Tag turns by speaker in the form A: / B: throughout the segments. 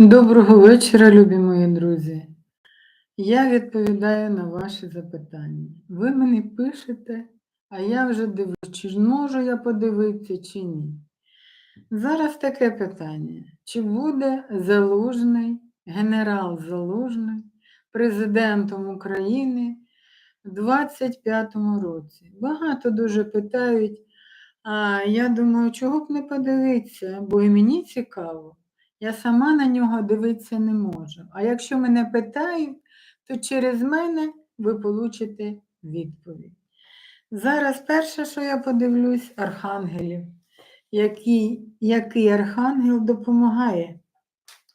A: Доброго вечора, любі мої друзі. Я відповідаю на ваші запитання. Ви мені пишете, а я вже дивлюсь, чи можу я подивитися, чи ні. Зараз таке питання: чи буде Залужний, генерал Залужний, президентом України в 25-му році? Багато дуже питають, а я думаю, чого б не подивитися, бо і мені цікаво. Я сама на нього дивитися не можу. А якщо мене питають, то через мене ви получите відповідь. Зараз перше, що я подивлюсь, архангелів. Який, який архангел допомагає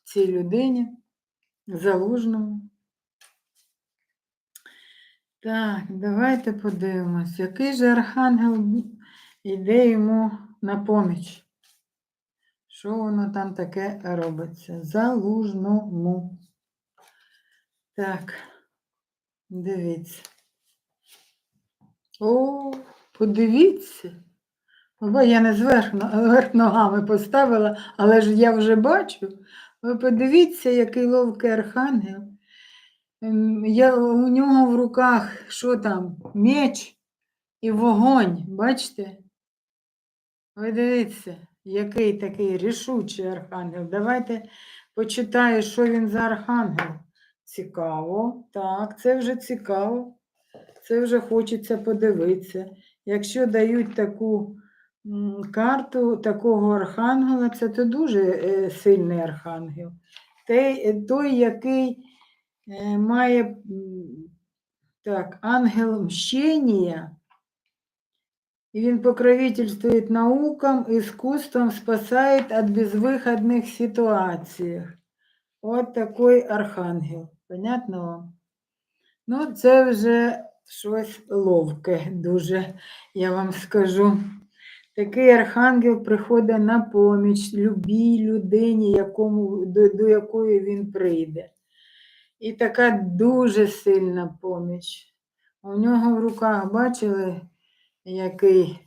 A: цій людині, залужному. Так, давайте подивимось, який же архангел йде йому на поміч. Що воно там таке робиться? Залужному. Так, дивіться. О, подивіться. Бо я не зверх верх ногами поставила, але ж я вже бачу. Ви подивіться, який ловкий архангел. Ем, Я, у нього в руках що там? Меч і вогонь. Бачите? Ви дивіться, який такий рішучий архангел. Давайте почитаю, що він за архангел. Цікаво. Так, це вже цікаво. Це вже хочеться подивитися. Якщо дають таку карту такого архангела, це то дуже е, сильний архангел. Той, той який е, має так, ангел мщення. И він покровительствует наукам, искусствам, спасает от безвыходных ситуаций. От такий архангел. Понятно вам? Ну, це вже щось ловке, дуже, я вам скажу. Такий архангел приходить на поміч любій людині, якому, до, до якої він прийде. І така дуже сильна поміч. У нього в руках, бачили, який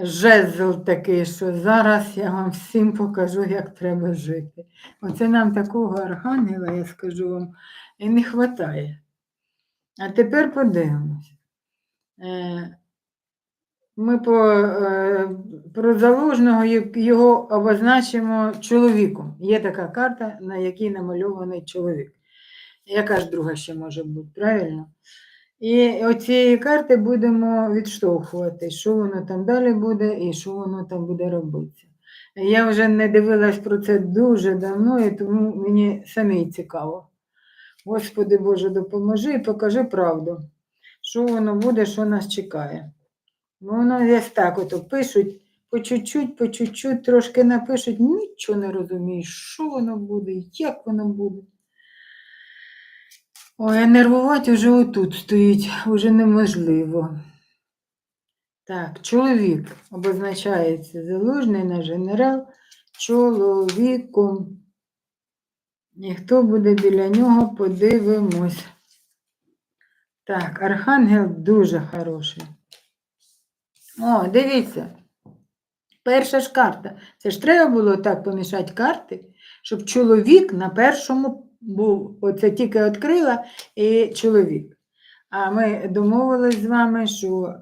A: жезл такий, що зараз я вам всім покажу, як треба жити. Оце нам такого архангела, я скажу вам, і не вистачає. А тепер подивимось. Е, Ми по, е, про залужного його обозначимо чоловіком. Є така карта, на якій намальований чоловік. Яка ж друга ще може бути, правильно? І оцієї карти будемо відштовхувати, що воно там далі буде і що воно там буде робитися. Я вже не дивилась про це дуже давно, і тому мені самій цікаво. Господи Боже, допоможи і покажи правду, що воно буде, що нас чекає. Ну, воно десь так ото пишуть по чуть-чуть, по чуть-чуть, трошки напишуть, нічого не розумієш, що воно буде, як воно буде. Ой, а нервувати вже отут стоїть, вже неможливо. Так, чоловік обозначається залужний на генерал чоловіком. І хто буде біля нього, подивимось. Так, архангел дуже хороший. О, дивіться. Перша ж карта. Це ж треба було так помішати карти, щоб чоловік на першому був. Оце тільки відкрила і чоловік. А ми домовились з вами, що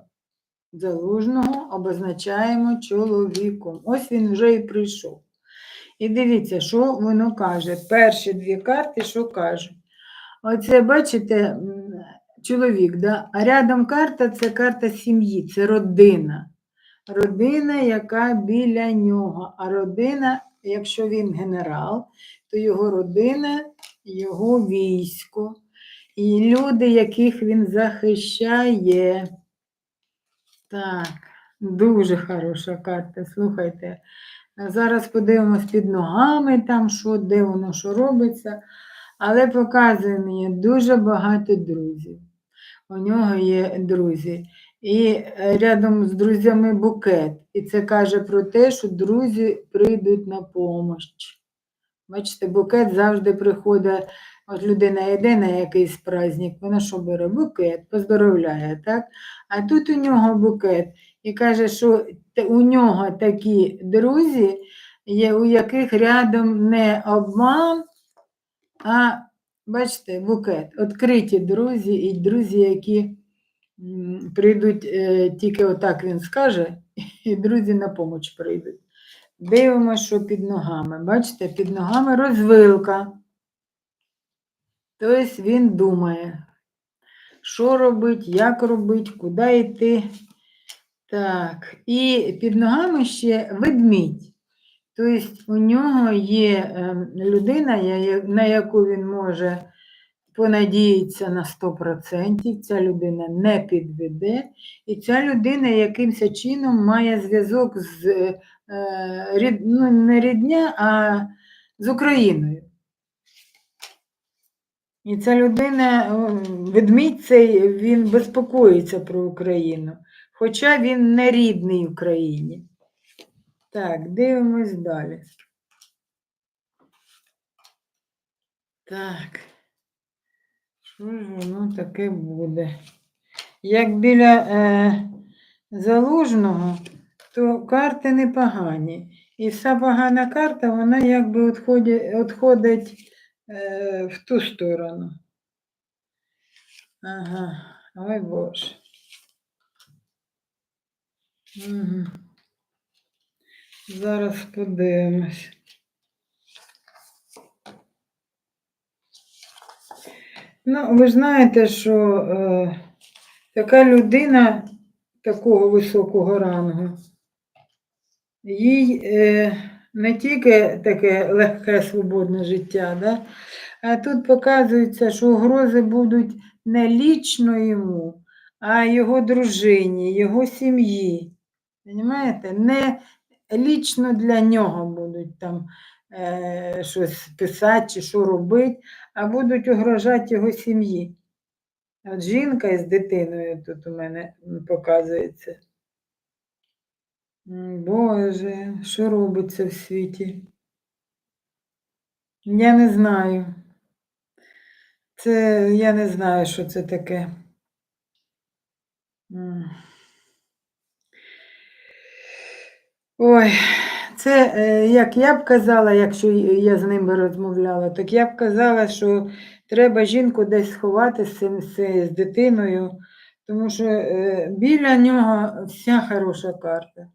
A: залужного обозначаємо чоловіком. Ось він вже і прийшов. І дивіться, що воно каже. Перші дві карти, що кажуть. Оце, бачите, чоловік, да? а рядом карта це карта сім'ї, це родина. Родина, яка біля нього. А родина, якщо він генерал, то його родина, його військо. І люди, яких він захищає. Так, дуже хороша карта. Слухайте. Зараз подивимось під ногами, там що, де воно що робиться. Але показує мені дуже багато друзів. У нього є друзі. І е, рядом з друзями букет. І це каже про те, що друзі прийдуть на помощь. Бачите, букет завжди приходить, от людина йде на якийсь праздник, вона що бере? Букет, поздоровляє, так? А тут у нього букет і каже, що у нього такі друзі, є, у яких рядом не обман, а бачите, букет. Відкриті друзі і друзі, які прийдуть е, тільки отак він скаже, і друзі на поміч прийдуть. Дивимося, що під ногами. Бачите, під ногами розвилка. Тобто він думає, що робить, як робить, куди йти. Так, і під ногами ще ведмідь. Тобто у нього є ем, людина, на яку він може понадіятися на 100%. Ця людина не підведе, і ця людина якимось чином має зв'язок з рід, ну, не рідня, а з Україною. І ця людина, ведмідь цей, він безпокоїться про Україну, хоча він не рідний Україні. Так, дивимось далі. Так. Що ж воно таке буде? Як біля е, залужного, то карти непогані. І вся погана карта, вона якби відходить, е, в ту сторону. Ага, ой Боже. Угу. Зараз подивимось. Ну, ви знаєте, що е, така людина такого високого рангу, їй е, не тільки таке легке свободне життя, да? а тут показується, що угрози будуть не лічно йому, а його дружині, його сім'ї. Понимаєте? Не лічно для нього будуть там е, щось писати чи що робити, а будуть угрожати його сім'ї. От жінка із дитиною тут у мене показується. Боже, що робиться в світі? Я не знаю. Це я не знаю, що це таке. Ой, це е, як я б казала, якщо я з ним розмовляла, так я б казала, що треба жінку десь сховати з цим з, дитиною, тому що е, біля нього вся хороша карта.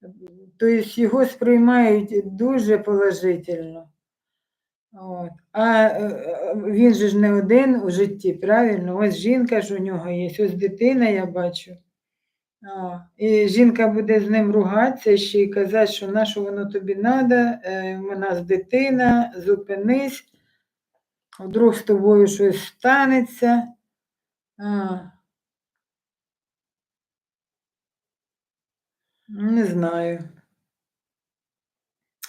A: Тобто його сприймають дуже положительно. От. А е, е, він же ж не один у житті, правильно? Ось жінка ж у нього є, ось дитина я бачу. О, і жінка буде з ним ругатися ще й казати, що на що воно тобі треба, у нас дитина, зупинись, вдруг з тобою щось станеться. А. Не знаю.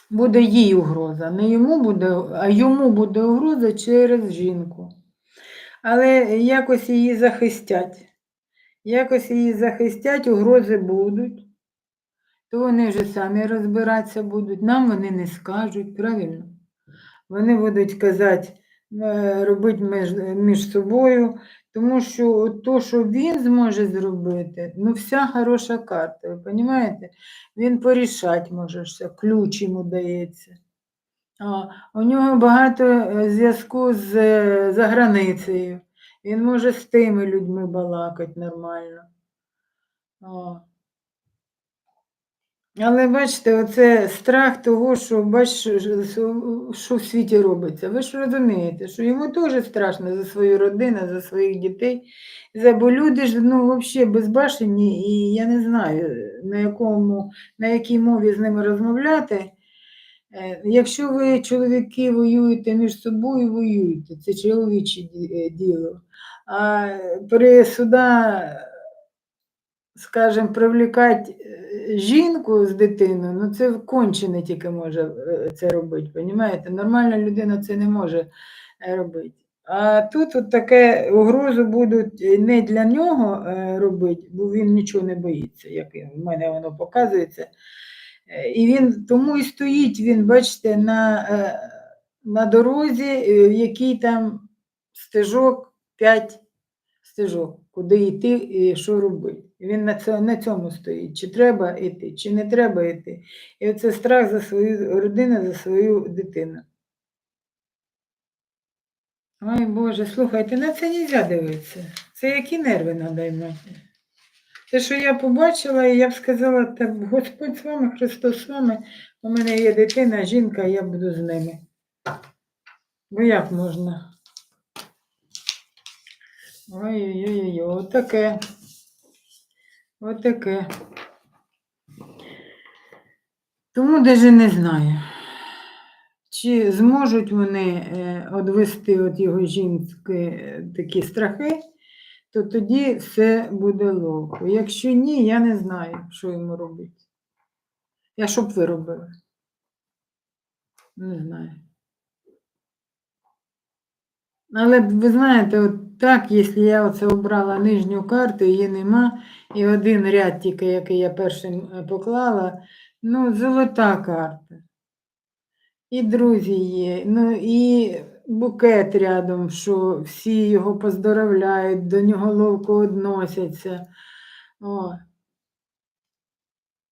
A: Буде їй угроза. Не йому буде, а йому буде угроза через жінку. Але якось її захистять. Якось її захистять, угрози будуть. То вони вже самі розбиратися будуть. Нам вони не скажуть, правильно? Вони будуть казати, е, робити між, між собою, тому що то, що він зможе зробити, ну вся хороша карта, ви розумієте? Він порішати може все, ключ йому дається. А, у нього багато е, зв'язку з е, за границею. Він може з тими людьми балакати нормально. О. Але бачите, оце страх того, що що- що в світі робиться. Ви ж розумієте, що йому теж страшно за свою родину, за своїх дітей. За, бо люди ж ну, взагалі безбашені, і я не знаю, на, якому, на якій мові з ними розмовляти. Е, Якщо ви, чоловіки, воюєте між собою, воюєте, це чоловіче е, діло. А при суда, скажімо, привлікати е, жінку з дитиною, ну це кончений тільки може е, це робити, розумієте? Нормальна людина це не може е, робити. А тут от таке угрозу будуть не для нього робити, бо він нічого не боїться, як в мене воно показується. І він тому і стоїть він, бачите, на, на дорозі, в якій там стежок 5 стежок, куди йти і що робити. Він на, цьому, стоїть, чи треба йти, чи не треба йти. І оце страх за свою родину, за свою дитину. Ой Боже, слухайте, на це не можна дивитися. Це які нерви треба мати. Те, що я побачила, і я б сказала, так Господь з вами, Христос з вами, у мене є дитина, жінка, я буду з ними. Бо як можна? Ой-ой-ой, отаке. Отаке. Тому даже не знаю, чи зможуть вони е, одвести від його жінки е, такі страхи, то тоді все буде ловко. Якщо ні, я не знаю, що йому робити. Я що б ви робили? Не знаю. Але ви знаєте, от так, якщо я оце обрала нижню карту, її нема, і один ряд тільки, який я першим е, поклала, ну, золота карта. І друзі є, ну і букет рядом, що всі його поздоровляють, до нього ловко відносяться. О.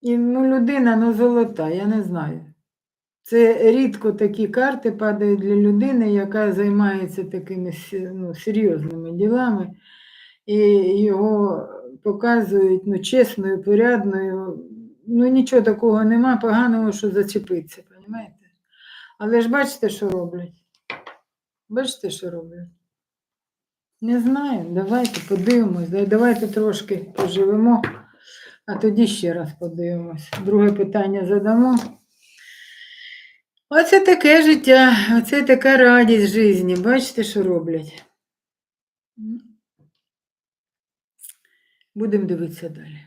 A: І ну, людина ну, золота, я не знаю. Це рідко такі карти падають для людини, яка займається такими ну, серйозними ділами, і його показують ну, чесною, порядною. Ну, нічого такого нема поганого, що зачепиться, розумієте? Але ж бачите, що роблять? Бачите, що роблять? Не знаю, давайте подивимось, давайте трошки поживемо, а тоді ще раз подивимось. Друге питання задамо. Оце таке життя, оце така радість житті. Бачите, що роблять? Будемо дивитися далі.